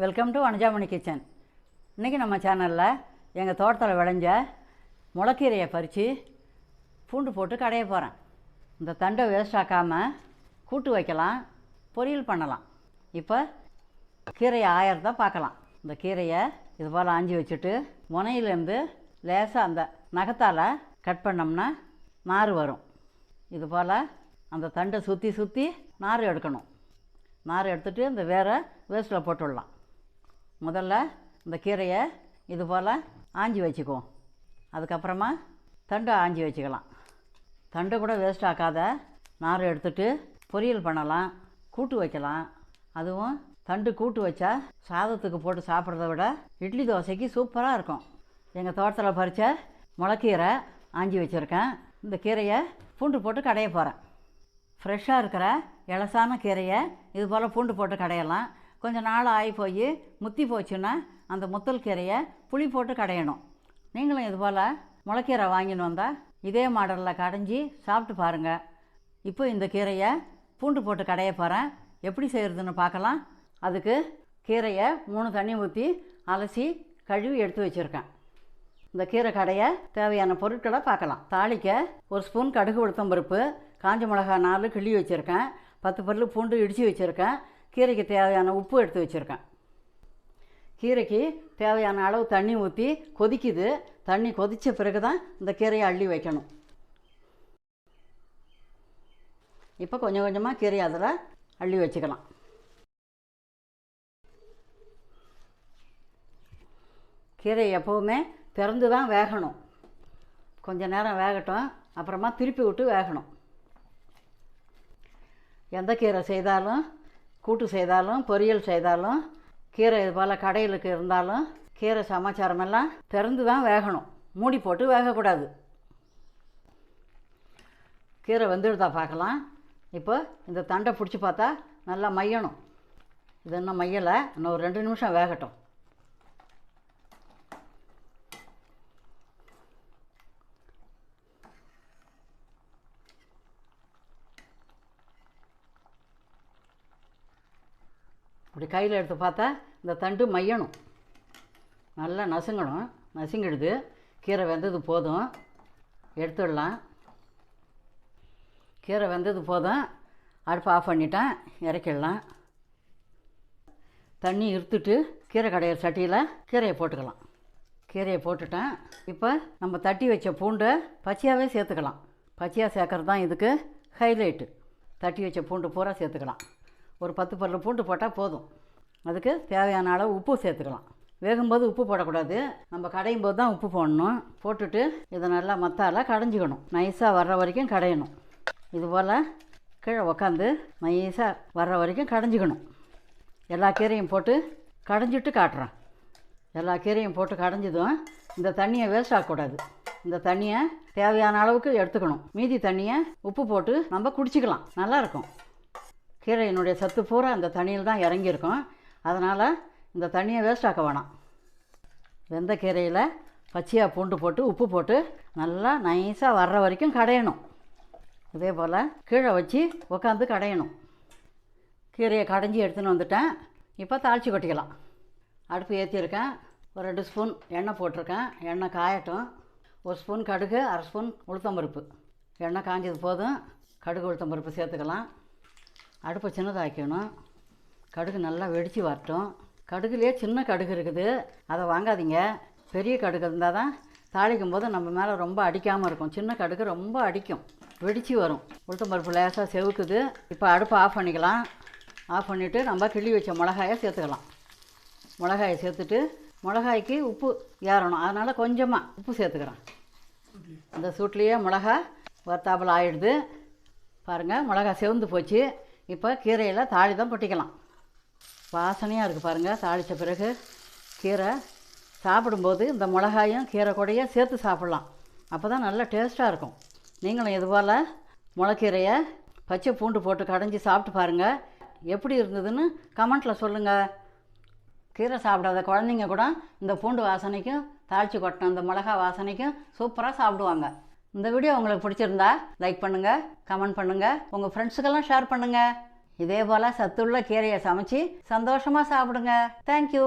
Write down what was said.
Welcome to Vanajamani kitchen இன்றைக்கி நம்ம சேனலில் எங்கள் தோட்டத்தில் விளைஞ்ச முளைக்கீரையை பறித்து பூண்டு போட்டு கடைய போகிறேன் இந்த தண்டை வேஸ்ட் ஆக்காமல் கூட்டு வைக்கலாம் பொரியல் பண்ணலாம். இப்போ கீரையை ஆயிரத்தை பார்க்கலாம். இந்த கீரையை இது போல் ஆஞ்சி வச்சுட்டு முனையிலேருந்து லேசாக அந்த நகத்தால் கட் பண்ணோம்னா நார் வரும். இது போல் அந்த தண்டை சுற்றி சுற்றி நார் எடுக்கணும். நார் எடுத்துகிட்டு இந்த வேரை வேஸ்ட்டில் போட்டுடலாம். முதல்ல இந்த கீரையை இது போல் ஆஞ்சி வச்சுக்குவோம் அதுக்கப்புறமா தண்டை ஆஞ்சி வச்சுக்கலாம். தண்டை கூட வேஸ்ட் ஆக்காத. நார் எடுத்துட்டு பொரியல் பண்ணலாம் கூட்டு வைக்கலாம். அதுவும் தண்டு கூட்டு வச்சா சாதத்துக்கு போட்டு சாப்பிட்றத விட இட்லி தோசைக்கு சூப்பராக இருக்கும். எங்கள் தோட்டத்தில் பறித்த முளைக்கீரை ஆஞ்சி வச்சுருக்கேன். இந்த கீரையை பூண்டு போட்டு கடைய போகிறேன் ஃப்ரெஷ்ஷாக இருக்கிற இலசான கீரையை இது போல் பூண்டு போட்டு கடையலாம். கொஞ்சம் நாள் ஆகி போய் முத்தி போச்சுன்னா அந்த முத்தல் கீரையை புளி போட்டு கடையணும். நீங்களும் இதுபோல் முளைக்கீரை வாங்கின்னு வந்தால் இதே மாடலில் கடைஞ்சி சாப்பிட்டு பாருங்கள் இப்போ இந்த கீரையை பூண்டு போட்டு கடைய போகிறேன் எப்படி செய்கிறதுன்னு பார்க்கலாம். அதுக்கு கீரையை மூணு தண்ணி ஊற்றி அலசி கழுவி எடுத்து வச்சுருக்கேன். இந்த கீரை கடைய தேவையான பொருட்களை பார்க்கலாம். தாளிக்க ஒரு ஸ்பூன் கடுகு உளுத்தம் பருப்பு காஞ்ச மிளகா நாலு கிள்ளி வச்சுருக்கேன். பத்து பல்லு பூண்டு இடித்து வச்சுருக்கேன். கீரைக்கு தேவையான உப்பு எடுத்து வச்சுருக்கேன். கீரைக்கு தேவையான அளவு தண்ணி ஊற்றி கொதிக்குது. தண்ணி கொதித்த பிறகு தான் இந்த கீரையை அள்ளி வைக்கணும். இப்போ கொஞ்சம் கொஞ்சமாக கீரையை அதில் அள்ளி வச்சுக்கலாம். கீரை எப்போவுமே திறந்து தான் வேகணும். கொஞ்ச நேரம் வேகட்டும் அப்புறமா திருப்பி விட்டு வேகணும். எந்த கீரை செய்தாலும் கூட்டு செய்தாலும் பொரியல் செய்தாலும் கீரை இது போல் கடையிலுக்கு இருந்தாலும் கீரை சமாச்சாரமெல்லாம் திறந்து தான் வேகணும். மூடி போட்டு வேகக்கூடாது. கீரை வெந்துடுதா பார்க்கலாம். இப்போ இந்த தண்டை பிடிச்சி பார்த்தா நல்லா மையணும். இது இன்னும் மையலை இன்னும் ஒரு ரெண்டு நிமிஷம் வேகட்டும். இப்படி கையில் எடுத்து பார்த்தா இந்த தண்டு மையணும். நல்லா நசுங்கணும். நசுங்கிடுது. கீரை வெந்தது போதும். எடுத்துடலாம். கீரை வெந்தது போதும். அடுப்பு ஆஃப் பண்ணிட்டேன். இறக்கிடலாம். தண்ணி இருத்துட்டு கீரை கடையிற சட்டியில் கீரையை போட்டுக்கலாம். கீரையை போட்டுட்டேன். இப்போ நம்ம தட்டி வச்ச பூண்டை பச்சையாகவே சேர்த்துக்கலாம். பச்சையாக சேர்க்கறது தான் இதுக்கு ஹைலைட்டு தட்டி வச்ச பூண்டு பூரா சேர்த்துக்கலாம். ஒரு பத்து பல்லு பூண்டு போட்டால் போதும். அதுக்கு தேவையான அளவு உப்பு சேர்த்துக்கலாம். வேகும்போது உப்பு போடக்கூடாது. நம்ம கடையும் போது தான் உப்பு போடணும். போட்டுட்டு இதை நல்லா மத்தால கடைஞ்சிக்கணும். நைஸாக வர்ற வரைக்கும் கடையணும். இது போல் கீழே உக்காந்து நைஸாக வர்ற வரைக்கும் கடைஞ்சிக்கணும். எல்லா கீரையும் போட்டு கடைஞ்சிட்டு காட்டுறேன். எல்லா கீரையும் போட்டு கடைஞ்சதும் இந்த தண்ணியை வேஸ்ட் ஆகக்கூடாது இந்த தண்ணியை தேவையான அளவுக்கு எடுத்துக்கணும். மீதி தண்ணியை உப்பு போட்டு நம்ம குடிச்சிக்கலாம். நல்லாயிருக்கும் கீரையினுடைய சத்து பூரா அந்த தண்ணியில் தான் இறங்கியிருக்கும். அதனால் இந்த தண்ணியை வேஸ்ட் ஆக்க வேணாம். வெந்த கீரையில் பச்சையாக பூண்டு போட்டு உப்பு போட்டு நல்லா நைஸாக வர்ற வரைக்கும் கடையணும். இதே போல் கீழே வச்சு உக்காந்து கடையணும். கீரையை கடைஞ்சி எடுத்துன்னு வந்துட்டேன். இப்போ தாளித்து கொட்டிக்கலாம். அடுப்பு ஏற்றிருக்கேன் ஒரு ரெண்டு ஸ்பூன் எண்ணெய் போட்டிருக்கேன். எண்ணெய் காயட்டும். ஒரு ஸ்பூன் கடுகு அரை ஸ்பூன் உளுத்தம்பருப்பு. எண்ணெய் காஞ்சது போதும். கடுகு உளுத்தம்பருப்பு சேர்த்துக்கலாம். அடுப்பை சின்னதாக்கணும். கடுகு நல்லா வெடித்து வரட்டும். கடுகுலேயே சின்ன கடுகு இருக்குது. அதை வாங்காதீங்க. பெரிய கடுகு இருந்தால் தான் தாளிக்கும் போது நம்ம மேலே ரொம்ப அடிக்காமல் இருக்கும். சின்ன கடுகு ரொம்ப அடிக்கும். வெடித்து வரும். உளுத்தம்பருப்பு லேசாக செவுக்குது. இப்போ அடுப்பை ஆஃப் பண்ணிக்கலாம். ஆஃப் பண்ணிவிட்டு நம்ம கிள்ளி வச்ச மிளகாயை சேர்த்துக்கலாம். மிளகாயை சேர்த்துட்டு மிளகாய்க்கு உப்பு ஏறணும். அதனால் கொஞ்சமாக உப்பு சேர்த்துக்கிறேன். இந்த சூட்லேயே மிளகா வர்த்தாப்பில் ஆயிடுது. பாருங்கள் மிளகா செவந்து போச்சு. இப்போ கீரையில் தாளி தான் பொட்டிக்கலாம். வாசனையாக இருக்குது பாருங்கள் தாளித்த பிறகு கீரை சாப்பிடும்போது இந்த மிளகாயும் கீரை கூடயே சேர்த்து சாப்பிட்லாம். அப்போ தான் நல்லா டேஸ்ட்டாக இருக்கும். நீங்களும் இது போல் முளைக்கீரையை பச்சை பூண்டு போட்டு கடைஞ்சி சாப்பிட்டு பாருங்கள் எப்படி இருந்ததுன்னு கமெண்ட்டில் சொல்லுங்கள் கீரை சாப்பிடாத குழந்தைங்க கூட இந்த பூண்டு வாசனைக்கும் தாளித்து கொட்டின இந்த மிளகா வாசனைக்கும் சூப்பராக சாப்பிடுவாங்க. இந்த வீடியோ உங்களுக்கு பிடிச்சிருந்தா லைக் பண்ணுங்கள் கமெண்ட் பண்ணுங்கள் உங்கள் ஃப்ரெண்ட்ஸுக்கெல்லாம் ஷேர் பண்ணுங்கள் இதே போல் சத்துள்ள கீரையை சமைச்சு சந்தோஷமாக சாப்பிடுங்க. தேங்க்யூ